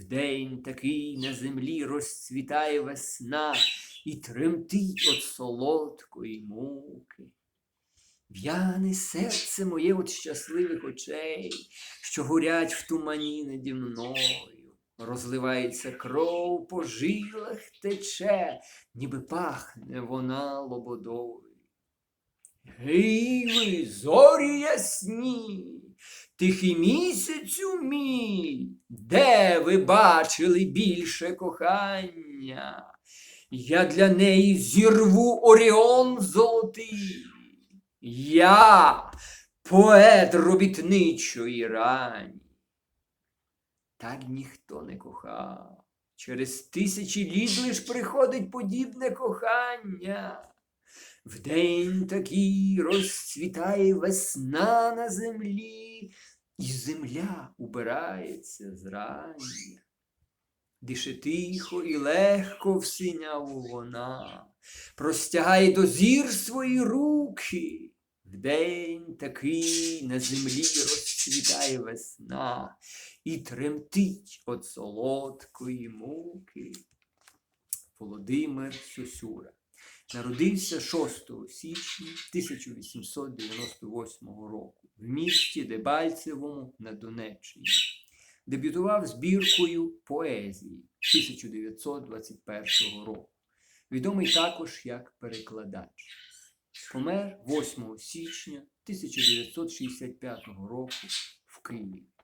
Вдень такий на землі розцвітає весна і тремтить от солодкої муки. В'яне серце моє от щасливих очей, що горять в тумані наді мною. Розливається кров по жилах тече, ніби пахне вона лободою. Гей ви, зорі ясні, тихий місяцю мій, де ви бачили більше кохання? Я для неї зірву Оріон золотий. Я поет робітничої рані. Так ніхто не кохав. Через тисячі літ лиш приходить подібне кохання. Вдень такий розцвітає весна на землі, і земля убирається зрання. Дише тихо і легко в синяву вона, простягає до зір свої руки. Вдень такий на землі розцвітає весна і тремтить от солодкої муки. Володимир Сюсюра народився 6 січня 1898 року в місті Дебальцевому на Донеччині. Дебютував збіркою поезії 1921 року. Відомий також як перекладач. Помер 8 січня 1965 року в Києві.